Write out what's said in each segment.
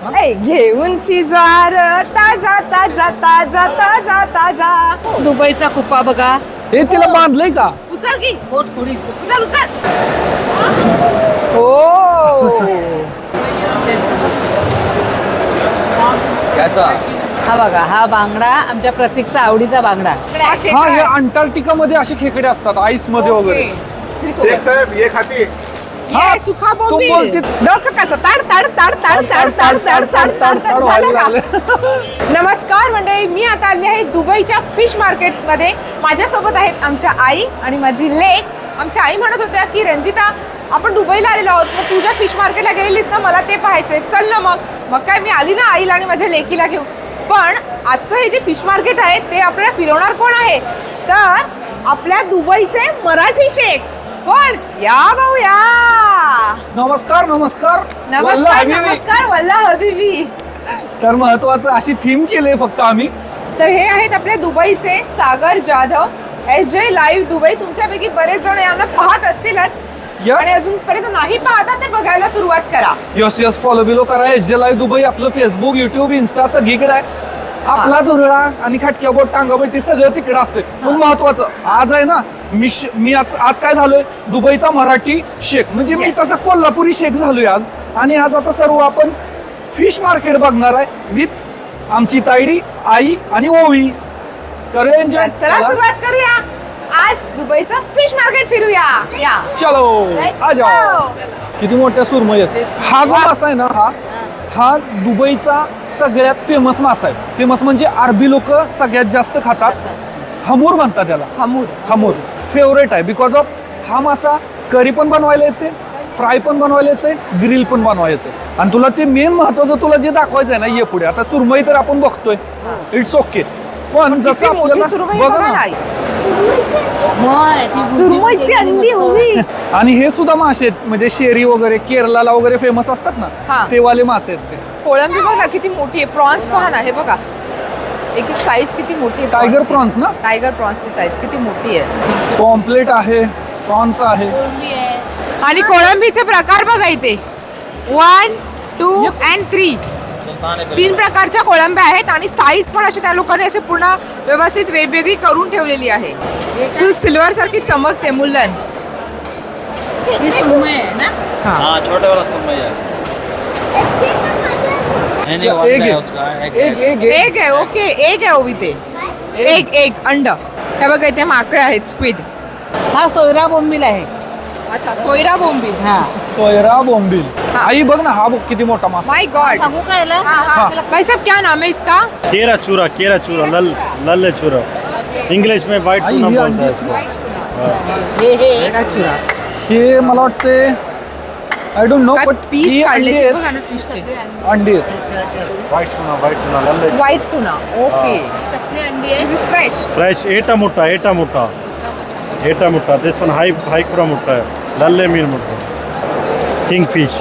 ऐ, घेऊन शिजार. ताजा ताजा ताजा ताजा ताजा. दुबईचा कुपा बघा. हे तिला बांधलंय का? उचल की. पोट पुढी उचल उचल. हो. हा बघा हा बांगडा आमच्या प्रतीकचा आवडीचा बांगडा. हा हे अंटार्क्टिका मध्ये असे खेकडे असतात आईसमध्ये वगैरे. शेख साहेब ये खाती हा, सुखा तू बोलते- डोकं कसं ताड ताड ताड ताड ताड ताड ताड ताड ताड ताड झालं का? नमस्कार मंडळी मी आता आली आहे दुबईच्या फिश मार्केटमध्ये माझ्यासोबत आहेत आमच्या आई आणि माझी लेक आमच्या आई म्हणत होत्या की रंजिता आपण दुबईला आलेलो आहोत मग तुझ्या फिश मार्केटला गेलेलीस ना मला ते पाहायचंय चल ना मग मग काय मी आली ना आईला आणि माझ्या लेकीला घेऊन पण आजचं हे जे फिश मार्केट आहे ते आपल्याला फिरवणार कोण आहे तर आपल्या दुबईचे मराठी शेख कोण या भाऊ या नमस्कार. नमस्कार वल्ला नमस्कार हबीबी. नमस्कार वल्ला हबीबी. तर महत्वाचं अशी थीम केली फक्त आम्ही. तर हे आहेत आपले दुबईचे Sagar Jadhav. S J live Dubai. तुमच्यापैकी बरेच जण यांना पाहत असतीलच. Yes. आणि अजूनपर्यंत नाही पाहता ते बघायला सुरुवात करा. यस यस फॉलो बिलो करा. एस जे लाईव्ह दुबई आपलं फेसबुक युट्यूब इन्स्टा सगळीकडे आहे. आपला धुरळा आणि खटक्या बोट टांगाबोट ते सगळं तिकडे असते मग महत्वाचं. आज आहे ना मी श- मी आज आज काय झालोय? दुबईचा मराठी शेख. म्हणजे मी. तसा कोल्हापुरी शेख झालोय आज. आणि आज आता सर्व आपण फिश मार्केट बघणार आहे विथ आमची तायडी आई आणि ओवी. करूया एन्जॉय चला सुरुवात करूया. आज दुबईचं फिश मार्केट फिरूया. या. चलो. आ जाओ. किती मोठ्या सुरमई आहेत. हा जो मासा आहे ना हा हा दुबईचा सगळ्यात फेमस मासा आहे. फेमस म्हणजे अरबी लोक सगळ्यात जास्त खातात. हमूर म्हणतात त्याला. हमूर. हमूर. फेवरेट आहे. बिकॉज ऑफ हा मासा करी पण बनवायला येते फ्राय पण बनवायला येते ग्रिल पण बनवायला येते. आणि तुला ते मेन महत्वाचं तुला जे दाखवायचं आहे ना ये पुढे. आता सुरमई तर आपण बघतोय. इट्स ओके पण जसं आपल्याला सुरमई बघा ना. सुरमईची अंडी आणि हे सुद्धा मासे आहेत. म्हणजे शेरी वगैरे केरलाला वगैरे फेमस असतात. ना ते वाले मासे आहेत ते. कोळंबी बघा किती मोठी आहे. प्रॉन्स पहा ना हे बघा. एक एक साईज किती मोठी आहे? टायगर. प्रॉन्स ना? टायगर प्रॉन्सची साईज किती मोठी आहे? पॉम्पलेट आहे. प्रॉन्स आहे. आणि कोळंबीचे प्रकार बघा इथे. वन टू अँड थ्री तीन प्रकारच्या कोळंब्या आहेत आणि साईज पण अशी त्या लोकांनी अशी पूर्ण व्यवस्थित वेगवेगळी करून ठेवलेली आहे. सिल्वर सारखी चमकते मुलन. ही सुरमई आहे ना? हाँ. छोटे वाला सुरमई है नहीं नहीं एक है है उसका एक एक एक आहे ओके एक आहे ओवी ते। एक। एक अंड। हे बघा इथे माकडे आहेत स्क्विड हा सोयरा बोंबील आहे. अच्छा सोयरा हा. सोयरा बोंबील. आई बघ ना हा बघ किती मोठा मासा. माय गॉड सांगू काय याला? भाई साहब क्या नाम है इसका? केरा चूरा केरा चूरा लल लल्ले चूरा. इंग्लिश में वाइट आई, टूना ये बोलता है इसको. हे हे. चुरा. हे मला वाटते आय डोंट नो काय बट पीस काढले ते बघा ना फिशचे अंडी वाइट टूना वाइट टूना लल्ले. व्हाईट टुना ओके ही. कसली अंडी आहे दिस इज फ्रेश फ्रेश एटा मुट्टा एटा मुट्टा एटा मुट्टा दिस वन हाई हाई कुरा मुट्टा है लल्ले मीन मुट्टा किंग फिश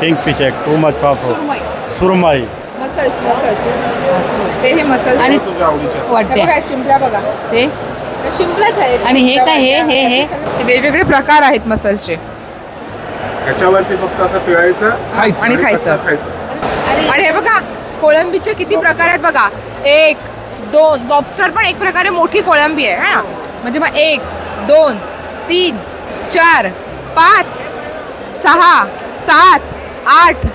किंग फिश है टू मच पावरफुल सुरमई. सुरमई. मसल्स मसल्स ते हे मसल्स आणि हे वाटते बघा शिंपल्या बघा. ते? हे शिंपल्याच आहेत. आणि हे काय? हे- हे- हे? हे वेगवेगळे प्रकार आहेत मसलचे ह्याच्यावरती फक्त असं पिळायचं खायचं. आणि खायचं कच्चं खायचं. आणि हे बघा कोळंबीचे किती प्रकार आहेत बघा. एक दोन लॉबस्टर पण एक प्रकारे मोठी कोळंबी आहे हा. म्हणजे मग एक दोन तीन चार पाच सहा सात आठ.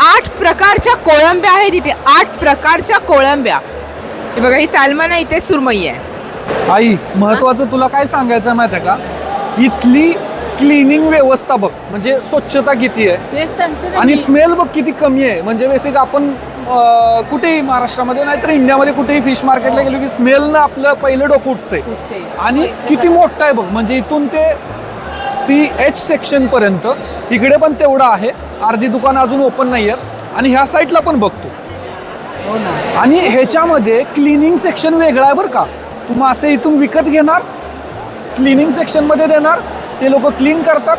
आठ प्रकारच्या कोळंब्या आहेत इथे. आठ प्रकारच्या कोळंब्या. हे बघा ही सॅल्मन आहे इथे सुरमई आहे. आई महत्वाचं तुला काय सांगायचं माहिती आहे का? इथली क्लिनिंग व्यवस्था बघ म्हणजे स्वच्छता किती आहे. ना आणि. स्मेल बघ किती कमी आहे. म्हणजे बेसिक आपण कुठेही महाराष्ट्रामध्ये नाहीतर इंडियामध्ये कुठेही फिश मार्केटला गेलो की स्मेलनं आपलं पहिलं डोकं उठतंय. उठते. आणि किती मोठं आहे बघ म्हणजे इथून ते सी एच सेक्शन पर्यंत इकडे पण तेवढं आहे. अर्धी दुकानं अजून ओपन नाही आहेत. आणि ह्या साईडला पण बघतो हो ना. आणि ह्याच्यामध्ये क्लिनिंग सेक्शन वेगळं आहे बरं का. तू मासे इथून विकत घेणार क्लिनिंग सेक्शनमध्ये देणार ते लोक क्लीन करतात.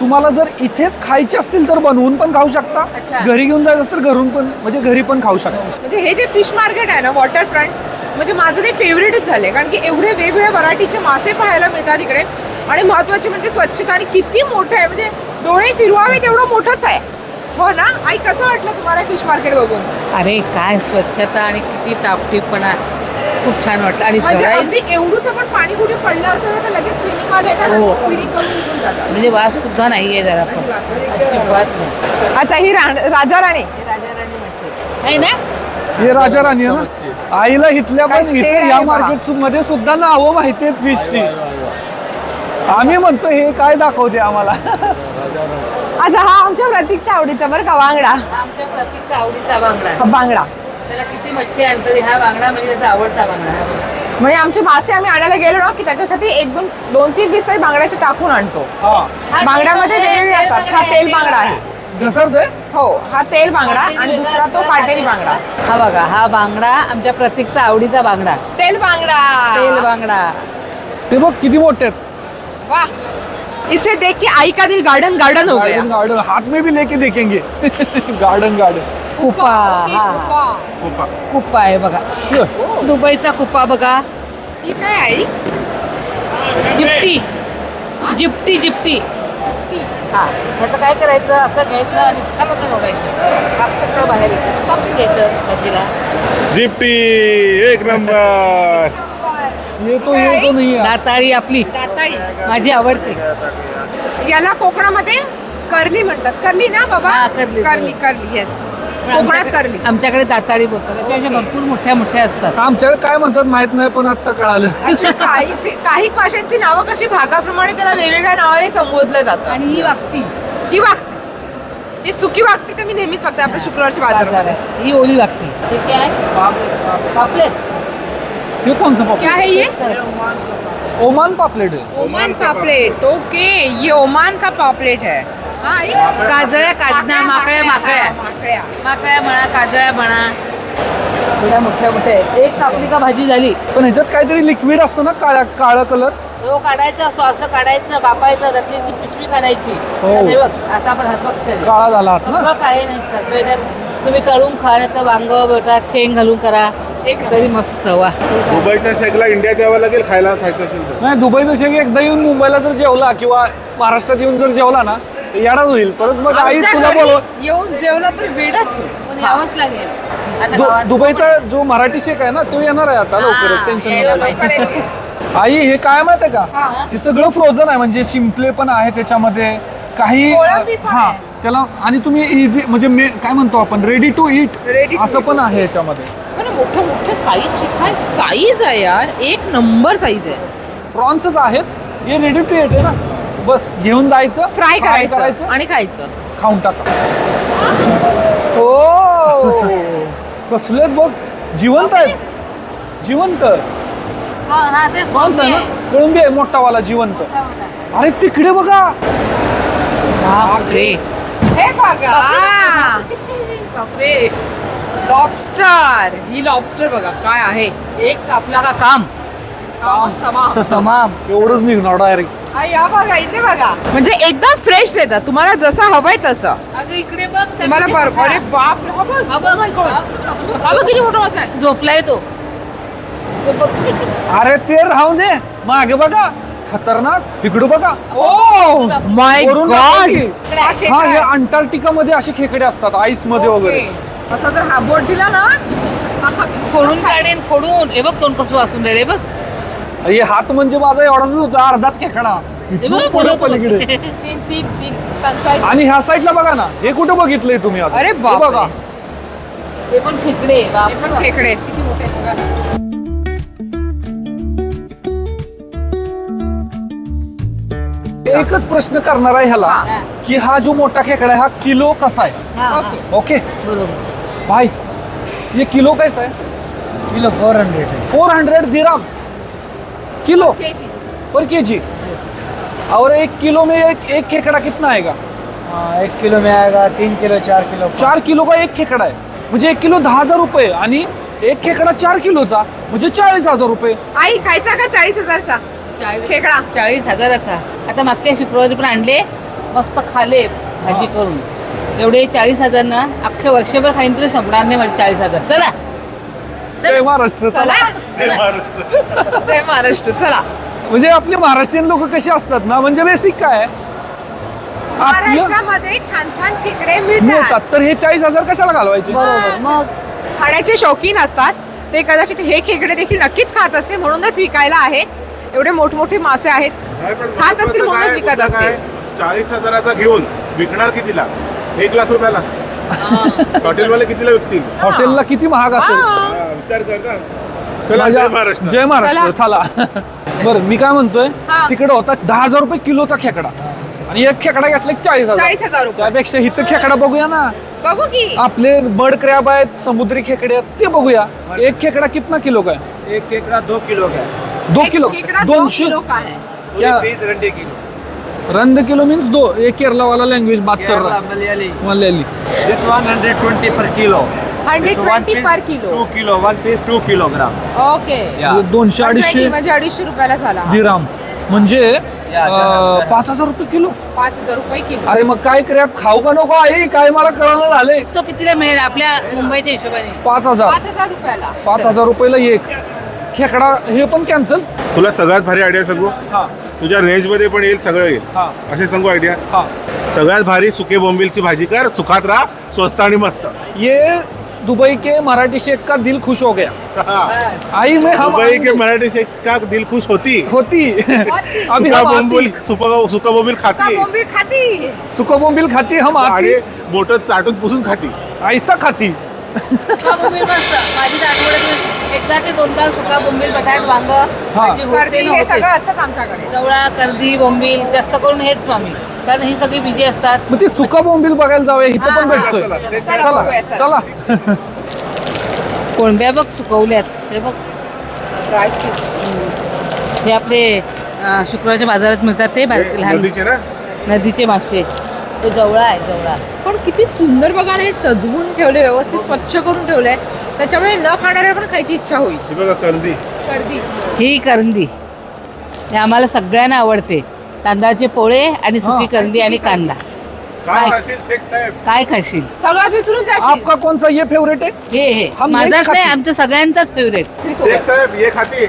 तुम्हाला जर इथेच खायचे असतील तर बनवून पण खाऊ शकता. अच्छा. घरी घेऊन जायचं असेल तर घरून पण म्हणजे घरी पण खाऊ शकता. म्हणजे हे जे फिश मार्केट आहे ना वॉटर फ्रंट म्हणजे माझं ते फेवरेटच झाले कारण की एवढे वेगवेगळ्या व्हरायटीचे मासे पाहायला मिळतात इकडे. आणि महत्त्वाचे म्हणजे स्वच्छता आणि किती मोठं आहे. म्हणजे डोळे फिरवावे तेवढं मोठंच आहे. हो ना? आई कसं वाटलं तुम्हाला फिश मार्केट बघून? अरे काय स्वच्छता आणि किती टापटीपणा खूप छान वाटलं. आणि म्हणजे अगदी एवढूस पण पाणी कुठे पडलं असेल ना तर लगेच क्लिनिक वाले येतात हो. क्लिनिक करून निघून जातात. म्हणजे वास सुद्धा नाहीये जरा पण. अजिबात नाही. अच्छा ही रा- राजा राणी. आहे ना? हे राजा राणी आहे ना? आईला इथल्या काय पण इथे आहे या बघा. मार्केटमध्ये सुद्धा नावं माहिती आहेत फिशची आम्ही म्हणतो हे काय दाखवते आम्हाला? अच्छा हा आमच्या प्रतीकचा आवडीचा बरं का बांगडा आमच्या प्रतीकचा आवडीचा बांगडा हा बांगडा त्याला किती मच्छी आणतो तरी हा बांगडा म्हणजे त्याचा आवडता बांगडा म्हणजे आमचे मासे आम्ही आणायला गेलो ना की त्याच्यासाठी एक दोन दोन तीन दिवस तरी बांगड्याचे टाकून आणतो. हा. बांगड्यामध्ये वेगवेगळे असतात. हा तेल बांगडा आहे. घसरतोय? हो हा तेल बांगडा आणि दुसरा तो काटेरी बांगडा. हा बघा हा बांगडा आमच्या प्रतीकचा आवडीचा बांगडा. तेल बांगडा. तेल बांगडा. ते बघ किती मोठे आहेत. वाह इसे देख के आई का दिल गार्डन गार्डन हो गया. Garden garden. हाथ में भी लेके देखेंगे. Garden garden. कुपा. हा खूप कुप्पा आहे बघा. दुबईचा कुप्पा बघा. ही काय आई? जिप्ती. जिप्ती जिप्ती. हा ह्याचं काय करायचं? असं घ्यायचं आणि खालून ओढायचं कसं बाहेर येतं? कापून घ्यायचं भाजीला जिप्टी एक नंबर. ये तो ये तो नहीं है दातारी आपली. दाताळी माझी आवडते. याला कोकणामध्ये करली म्हणतात. करली ना बाबा? हा, करली, करली करली. येस कोकणात आमच्याकडे- करली. आमच्याकडे दातारी बोलतात भरपूर मोठ्या मोठ्या असतात. आमच्याकडे काय म्हणतात माहीत नाही पण आता कळालं. Actually काही काही भाषांची नावं कशी? भागाप्रमाणे त्याला वेगवेगळ्या नावाने संबोधलं जातं. आणि ही वागती ही वागते ही सुकी वागते तर मी नेहमीच बघते आपल्या शुक्रवारची बाजार बाजारामध्ये. आहे. ही ओली वागती ते काय? आहे? पापलेट. हे सा क्या पापलेट है? ये ओमान पापलेट है ओमान पापलेट. ओके ये ओमान का पापलेट है काजळ्या काजना माकड्या हा, माकड्या माकड्या म्हणा काजळ्या म्हणा. थोड्या मोठ्या मोठ्या आहेत. एक कापली का भाजी झाली? पण ह्याच्यात काहीतरी लिक्विड असतं ना काळ्या काळा कलर तो काढायचा असतो असं काढायचं कापायचं त्यातली ती पिशवी काढायची. हो. आता हे बघ आता आपण हात बघ काळा झाला हात ना? सगळं काही नाही करत. तुम्ही तळून खा नाही तर वांग बटाट शेंग घालून करा. एक तरी मस्त वा. दुबईच्या शेकला इंडियात यावं लागेल खायला खायचं असेल तर. नाही दुबई जसे की एकदा येऊन मुंबईला जर जेवला किंवा महाराष्ट्रात येऊन जर जेवला ना येडाच होईल. परत मग आई आमच्या तुला घरी बोलव. येऊन जेवला तर वेडाच होईल. पण यावंच लागेल. आता दु- गावात- दुबईचा जो मराठी शेक आहे ना तो येणार आहे आता लवकरच टेन्शन यायला नाही. लवकर यायचे. आई हे काय माहीत आहे हा. का ते सगळं फ्रोझन आहे म्हणजे शिंपले पण आहे त्याच्यामध्ये. काही कोळंबी पण हा. त्याला आणि तुम्ही इझी म्हणजे मे काय म्हणतो आपण? Ready to Ready eat to असं eat. पण आहे याच्यामध्ये. पण मोठ्या मोठ्या साईजची काय साईज आहे यार. एक नंबर साईज आहे. प्रॉन्सच आहेत. हे रेडी टू इट आहे ना. बस घेऊन जायचं फ्राय करायचं आणि खायचं. खाऊन टाका. हो कसले बघ जिवंत आहेत. जिवंत. हा हा आहे ना. कोळंबी आहे मोठा वाला जिवंत अरे तिकडे बघा. बापरे. हे बघा. लॉबस्टर ही लॉबस्टर बघा काय आहे? एक कापला का काम. तमाम. तमाम एवढंच निघणार डायरेक्ट हा, या बघा इथे बघा. म्हणजे एकदम फ्रेश देतात. तुम्हाला जसं हवंय तसं. अगं इकडे बघ तुम्हाला बरोबर अरे मोठा. बाप रे, हा बघ. हा बघ, Oh my God. हा बघ, हा बघ. किती मोठा मासा आहे. झोपलाय तो. अरे ते राहू दे. मागे बघा. खतरनाक. इकडं बघा. ओ माय वरून गॉड. हा हे अंटार्क्टिका मध्ये असे खेकडे असतात आईसमध्ये वगैरे. असा जर हा बोट दिला ना. हा फोडून काढेन फोडून हे बघ तोंड कसं वासून राहिले बघ. हे हात म्हणजे माझा एवढाच होता अर्धाच खेकडा. इथून पुढं पलीकडे. तीन तीन तीन त्यांचा एक- आणि ह्या साईडला बघा ना हे कुठं बघितलंय तुम्ही आता? अरे हे बापरे. बघा ते पण खेकडे बाप खेकडे किती मोठे आहेत बघा. एकच प्रश्न करणार आहे ह्याला हा. की हा जो मोठा खेकडा आहे हा किलो कसा आहे? हा, हा. ओके. ओके? बरोबर. भाई ये किलो कैसा है किलो फोर हंड्रेड है four hundred dirham kilo? KG. पर के जी और एक किलो में एक एक खेकड़ा कितना आएगा? हाँ एक किलो में आएगा तीन किलो चार किलो चार किलो. का एक खेकडा आहे. म्हणजे एक किलो दहा हजार रुपये आणि एक खेकडा चार किलोचा. म्हणजे चाळीस हजार रुपये. आई खायचा का चाळीस हजारचा? चाळीस खेकडा. चाळीस हजाराचा. आता मागच्या शुक्रवारी पण आणले. मस्त खाले भाजी करून. एवढे चाळीस हजार ना अख्खे वर्षभर खाईन तरी संपणार नाही माझे चाळीस हजार. चला. जय महाराष्ट्र चला. जय महाराष्ट्र. चला. म्हणजे आपले महाराष्ट्रीयन लोक कसे असतात ना म्हणजे बेसिक काय? आहे? महाराष्ट्रामध्ये छान छान खेकडे मिळतात. मिळतात. तर हे चाळीस हजार कशाला घालवायचे? बरोबर. मग खाण्याचे शौकीन असतात. ते कदाचित हे खेकडे देखील नक्कीच खात असतील म्हणूनच विकायला आहेत. एवढे मोठमोठे मासे आहेत. नाही, पण खात असतील म्हणूनच विकत मुद्दा काय? असतील. चाळीस हजाराचा घेऊन विकणार कितीला? एक लाख रुपयाला. हॉटेलवाले कितीला विकतील? हॉटेलला किती महाग असेल? हा. विचार कर ना. चला माझ्या- जय महाराष्ट्र. जय महाराष्ट्र. चला. बरं मी काय म्हणतोय? हा. तिकडे होता दहा हजार रुपये किलोचा खेकडा. आणि एक खेकडा घेतला की चाळीस हजार. चाळीस हजार रुपये. त्यापेक्षा इथं खेकडा बघूया ना. बघू की. आपले बर्ड क्रॅब आहेत समुद्री खेकडे आहेत ते बघूया. एक खेकडा कितना किलो का है एक केकड़ा दो किलो का है दो एक किलो. खेकडा दो दोनशे? किलो का क्या? बीस घंटे किलो. रंद किलो मीन्स दो. ये केरला वाला लैंग्वेज बात कर रहा. Malayali. Malayali. This one hundred twenty per kilo 120 per kilo. Two kilo one piece two kilogram okay yeah. हे दोनशे अडीचशे म्हणजे अडीचशे रुपयाला झाला. हा. दिराम. म्हणजे अं, पाच हजार रुपये किलो. पाच हजार रुपये किलो. अरे मग काय क्रॅब खाऊ का नको? आहे काय मला कळलं झाले तो कितीला मिळेल? आपल्या मुंबईच्या हिशोबाने. पाच हजार. पाच हजार रुपयाला. पाच हजार रुपयाला एक. खेकडा हे पण कॅन्सल तुला सगळ्यात भारी आयडिया सांगू? हा. तुझ्या रेंजमध्ये पण येईल सगळं येईल. हा. असे सांगू आयडिया हा. सगळ्यात भारी सुके बोंबिलची भाजी कर सुखात राहा स्वस्त आणि मस्त. ये दुबई के मराठी शेख का दिल खुश हो गया? आई में हम दुबई के मराठी शेख का दिल खुश होती? होती। अभी हम बोंबील सुका सुका बोंबील खाती? बोंबील खाती। सुको बोंबिल खाती हम आणि बोट चाटून पुसून खाती. ऐसा खाती। एकदा ते दोनदा सुका बोंबील बटाट वांग भाजी होते गर्दी न हे होते सगळं असतात आमच्याकडे. जवळा कर्दी बोंबील जास्त करून हेच आम्ही. कारण ही सगळी बिजी असतात. मग ते सुका बोंबिल बघायला जाऊया इथं पण हा, भेटतोय. चला, चला. चला. चला बघूया, चला. चला. कोणब्या बघ सुकवल्यात. ते बघ. हे आपले अं, शुक्रवारच्या बाजारात मिळतात ते बारीक लहान नदीचे ना? नदीचे मासे. तो जवळा आहे जवळा पण किती सुंदर बघा हे सजवून ठेवले व्यवस्थित स्वच्छ करून ठेवलंय. त्याच्यामुळे न खाणाऱ्या पण खायची इच्छा होईल. ही बघा कर्दी. गर्दी ही करंदी. हे आम्हाला सगळ्यांना आवडते. तांदळाचे पोळे आणि सुकी हा. करंदी आणि कांदा. काय काय? खाशील शेख साहेब? काय खाशील? सगळाच विसरून जाशील आपका कौन सा ये फेवरेट है हे हे. हम नाही माझाच नाही खाती. आमच्या सगळ्यांचाच फेवरेट शेख साहेब ये खाती.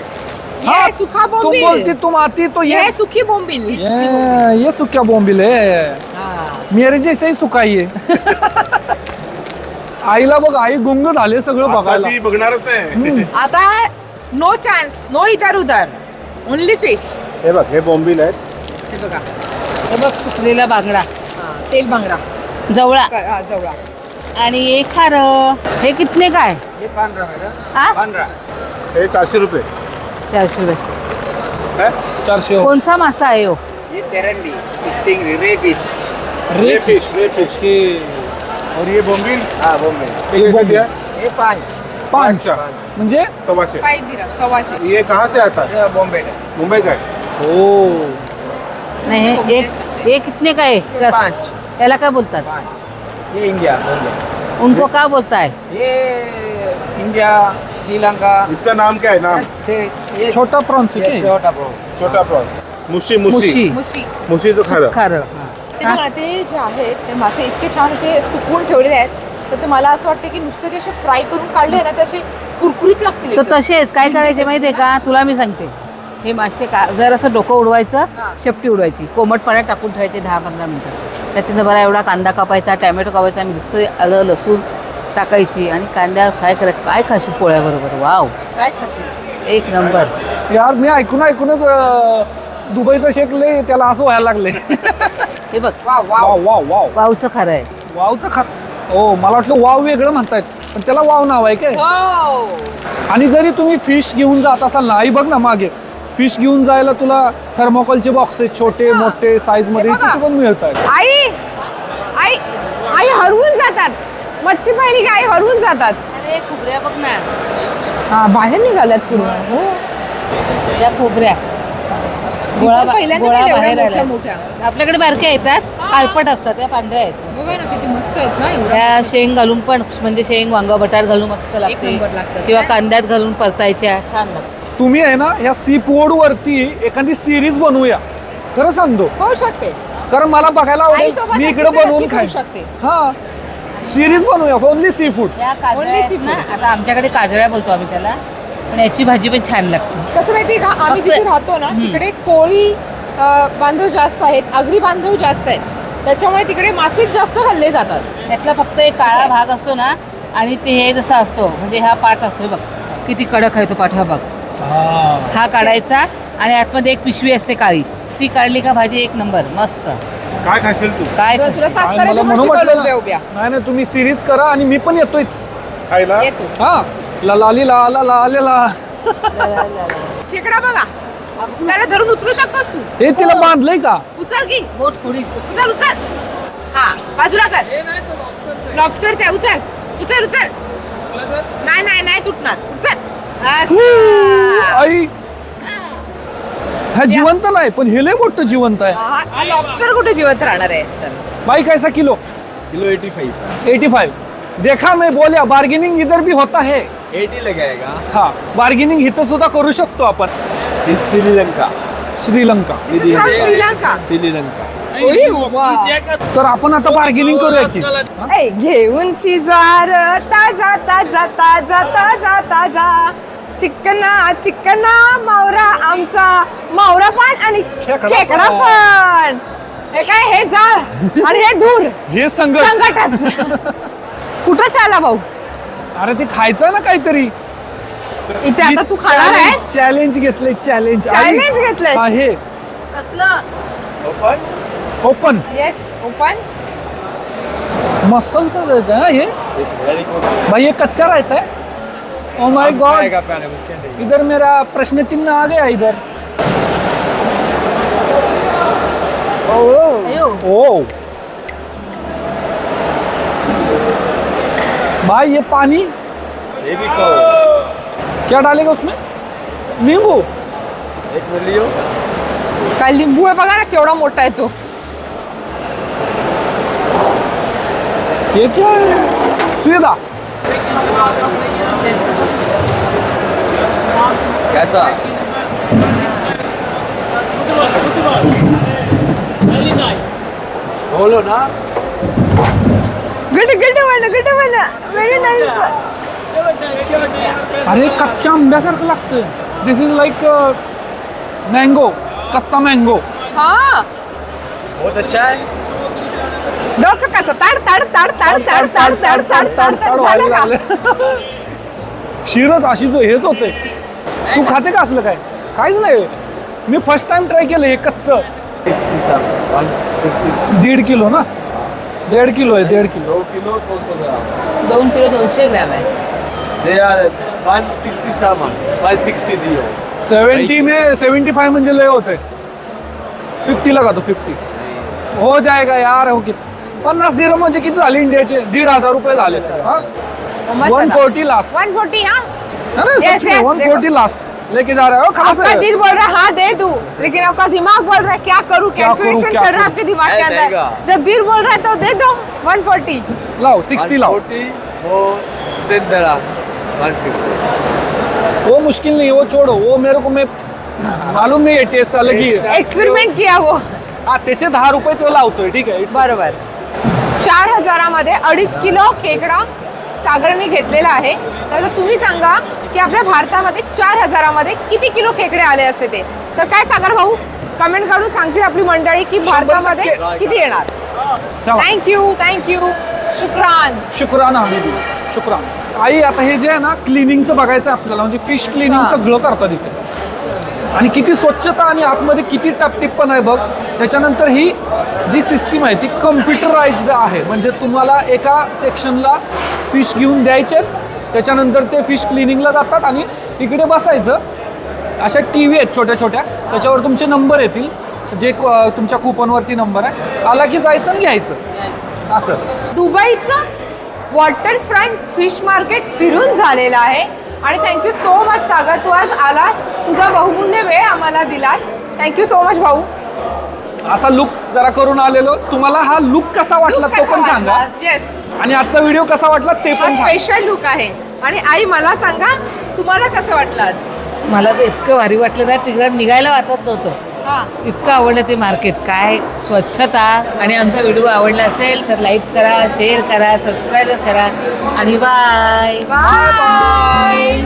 ये सुखा तुम बोंबील. बोलती तुम आती तो ये. ये सुखी बोंबील ही सुकी बोंबील. ये ये सुक्या बोंबिल है। हा. मेरे जैसे ही सुकाई आहे आईला बघ आई गुंग झाले सगळं आता बघायला. ती बघणारच नाही. आता नो चान्स नो इधर उधर. ओनली फिश हे बघ हे बोंबील आहेत. हे बघा. हे बघ सुकलेला बांगडा. हा, तेल बांगडा. जवळा. क- हा, जवळा. आणि एक खार. हे कितने काय ये पंद्रह मैडम. हा? पंद्रह हे चारशे रुपये. चारशे रुपये. है? चारशे हो. कोणसा मासा आहे हो? ये तेरंडी. Stingray fish ray fish और ये बोंबील? हाँ बॉम्बे ये कैसे दिया ये पाँच पाच का म्हणजे? साई दिरम सव्वाशे. ये कहाँ से आता? है ये बॉम्बे का. मुंबई का है हो. नाही हे एक हे कितने का आहे? पाँच. याला काय बोलतात? पाँच. ये इंडिया बॉम्बे उनको का बोलताय? ये इंडिया श्रीलंका. इसका नाम क्या है? नाम? ये छोटा प्रॉन्स ये छोटा प्रॉन्स. छोटा प्रॉन्स. मुशी मुशी. मुशी. मुशी. मुशीचं खारं. खारं. ते बघा ना, ते जे आहेत ते मासे इतके छान असे सुकवून ठेवलेले आहेत तर ते मला असं वाटतं की नुसते ते असे फ्राय करून काढले ना ते असे कुरकुरीत लागतील तर एकदम. तसेच काय करायचे माहितीये का? तुला मी सांगते. हे मासे का जर असं डोकं उडवायचं हा. शेपटी उडवायची. कोमट पाण्यात टाकून ठेवायचे दहा पंधरा मिनिटं. त्याच्यानं बरा एवढा कांदा कापायचा टॅमॅटो कापायचा मिरची आलं लसूण टाकायची आणि कांद्यावर फ्राय करायचं. काय खाशील पोळ्याबरोबर? वाव. फ्राय खाशील? एक नंबर. यार मी ऐकून ऐकूनच अं, दुबईचं शेकले त्याला असं व्हायला लागले हे बघ. वा वा वाव वाव वाव. वावचं खरं आहे. वावचं खा हो मला वाटलं वाव वेगळं म्हणतायत. पण त्याला वाव नाव आहे काय? हो आणि जरी तुम्ही फिश घेऊन जात असाल ना आई बघ ना मागे. फिश घेऊन जायला तुला थर्मोकॉलचे बॉक्सेस छोटे मोठे साईजमध्ये हे बघा. तिथे पण मिळत आहेत आई आई आई हरवून जातात. मच्छी पाहिली की आई हरवून जातात. अरे खोबऱ्या बघ ना. हा बाहेर निघाल्यात पूर्ण हो. या खोबऱ्या. गोळा बा- पहिल्यांदा गोळा पाहिलं बाहेर एवढ्या आला मोठ्या. आपल्याकडे बारक्या येतात. काळपट असतात त्या पांढऱ्या आहेत. बघा ना किती मस्त आहेत ना एवढ्या त्या शेंग घालून पण म्हणजे शेंग वांग बटाट घालून मस्त लागते. नंबर लागतात. किंवा कांद्यात घालून परतायच्या. छान लागते. तुम्ही आहे ना ह्या सी फूड वरती एखादी सिरीज बनवूया. खरं सांगतो. होऊ शकते. कारण मला बघायला आवडेल. आईसोबत मी असेल इकडे तर बनवून खाईन. होऊ शकते. हा. सिरीज बनवूया ओनली सी फूड त्या काजळ्या Only आहेत ना? seafood. आता आमच्याकडे काजळ्या बोलतो आम्ही त्याला. पण याची भाजी पण छान लागते. कसं माहितीये का? आम्ही फक्त- जिथे राहतो ना तिकडे कोळी अं, बांधव जास्त आहेत आगरी बांधव जास्त आहेत. त्याच्यामुळे तिकडे मासेच जास्त खाल्ले जातात. त्यातला फक्त एक काळा भाग असतो ना आणि ते हे जसा असतो म्हणजे हा पाठ असतो हे बघ किती कडक आहे तो पाठ हा बघ. हा काढायचा आणि आतमध्ये एक पिशवी असते काळी. ती काढली का भाजी एक नंबर मस्त. काय खाशील तू? काय तुला- तुला साफ करायचं म्हणून म्हटलं उभ्या ना. उभ्या नाही नाही तुम्ही सिरीज करा आणि मी पण येतोयच. खायला? येतो. हा. ला ला ली ला ला ला ला ला. खेकडा बघा. त्याला धरून उचलू शकतोस तू. हे तिला बांधलंय का? उचल की. बोट थोडी उचल उचल. हा बाजूला कर. लॉबस्टरचा उचल. उचल उचल. नाही नाही नाही तुटणार. उचल. असं. आई. हा जिवंत नाही पण हे लय मोठं जिवंत आहे. हा लॉबस्टर कुठे जिवंत राहणार आहे? तर भाई कैसा kilo? Kilo eighty five eighty five देखा मैं बोल्या बार्गेनिंग इधर भी होता है. एटी लगाएगा हा बार्गेनिंग इथं सुद्धा करू शकतो आपण. Sri Lanka. Sri Lanka. This is from Sri Lanka Sri Lanka तर आपण आता बार्गेनिंग करूया की. ए, घेऊन शिजार ताजा ताजा ताजा ताजा ताजा. चिकना चिकना मावरा आमचा मावरा पण आणि खेकडा खेकडा पण. हे काय हे जाळ आणि हे धूर. हे संगत संकटात. कुठं चाला भाऊ? अरे ते खायचं ना काहीतरी. इथे आता तू खाणार आहे चॅलेंज घेतलंय चॅलेंज Challenge घेतलंयस? आहे कसलं? ओपन येस ओपन मसल सा रहता है ना ये भाई ये कच्चा रहता है Oh ओ माय गॉड इधर मेरा प्रश्न चिन्ह आ गया इधर। ओ भाई ये पानी? क्या डालेगा उसमें? नींबू। एक लियो। काय लिंबू आहे बघा ना केवढा मोठा आहे तो। ये क्या है? सीधा कैसा बोलो ना गट गट वाला गट वाला व्हेरी नाईस अरे कच्च्या आंब्यासारखं लागतं दिस इज लाईक मँगो कच्चा मँगो हा बहुत अच्छा है डोकं कसं ताड ताड ताड ताड ताड ताड ताड ताड ताड ताड झालं का? शिरच अशी जो हेच होते तू खाते का असलं काय? काहीच नाही. मी फर्स्ट टाइम ट्राय केलं हे कच्च. दीड किलो ना? दीड किलो आहे दीड किलो. दो किलो दो सौ ग्राम दोन किलो दोनशे ग्रॅम आहे. दे आर वन सिक्सटी सामान वन सिक्सटी दियो. सेवेंटी में सेवेंटी फाइव म्हणजे लय होते फिफ्टी लगा तो फिफ्टी हो जाएगा यार हो किती पन्नास दिरं म्हणजे किती झाले इंडियाचे? दीड हजार रुपये झाले. One forty last one forty हाँ? अरे Yes, सच में yes, वन देखो। फोर्टी लास्ट लेके जा रहे हो? कहाँ से। दिल बोल रहा है हाँ दे दूं। लेकिन आपका दिमाग बोल रहा है क्या करूं? क्या करूं, कैलकुलेशन चल रहा है? आपके दिमाग के अंदर। जब दिल बोल रहा है तो दे दो 140 लाओ सिक्सटी लाओ। फोर्टी वो टेन दरा वन फिफ्टी वो मुश्किल नहीं वो छोड़ो वो मेरे को मैं मालूम नहीं है टेस्ट अलग ही है। एक्सपेरिमेंट किया वो। हा त्याचे दहा रुपये तो लावतोय ठीक आहे बरोबर. चार हजारामध्ये अडीच किलो खेकडा सागरने घेतलेला आहे. तर तुम्ही सांगा की आपल्या भारतामध्ये चार हजारामध्ये किती किलो खेकडे आले असते ते? तर काय सागर भाऊ? कमेंट करून सांगतील आपली मंडळी की भारतामध्ये किती येणार. थँक्यू थँक्यू शुक्रान. शुक्रान हमीदी शुक्रान. आई आता हे जे आहे ना क्लिनिंगचं बघायचं आपल्याला. म्हणजे फिश क्लिनिंग. सगळं करतात इथे. आणि किती स्वच्छता आणि आतमध्ये किती टापटिप्पण आहे बघ. त्याच्यानंतर ही जी सिस्टीम आहे ती कम्प्युटराइज्ड आहे. म्हणजे तुम्हाला एका सेक्शनला फिश घेऊन द्यायचे त्याच्यानंतर ते फिश क्लिनिंगला जातात आणि तिकडे बसायचं. अशा टी व्ही आहेत छोट्या छोट्या. त्याच्यावर तुमचे नंबर येतील. जे क- तुमच्या कुपनवरती नंबर आहे. आला की जायचं आणि घ्यायचं. असं. दुबईचं वॉटर फ्रंट फिश मार्केट फिरून झालेलं आहे. आणि thank you so much Sagar. तू आज आलास. तुझा बहुमूल्य वेळ आम्हाला दिलास. थँक्यू सो मच भाऊ. असा लुक जरा करून आलेलो. तुम्हाला हा लुक कसा वाटला तो पण सांगा. येस आणि आजचा व्हिडिओ कसा वाटला ते पण सांगा. स्पेशल लुक आहे. आणि आई मला सांगा तुम्हाला कसं वाटलं आज? मला तर इतकं भारी वाटलं ना तिकडं निघायला वाटत नव्हतं. हा. इतकं आवडलं ते मार्केट काय स्वच्छता आणि आमचा व्हिडिओ आवडला असेल तर लाईक करा शेअर करा सबस्क्राईब करा. आणि बाय बाय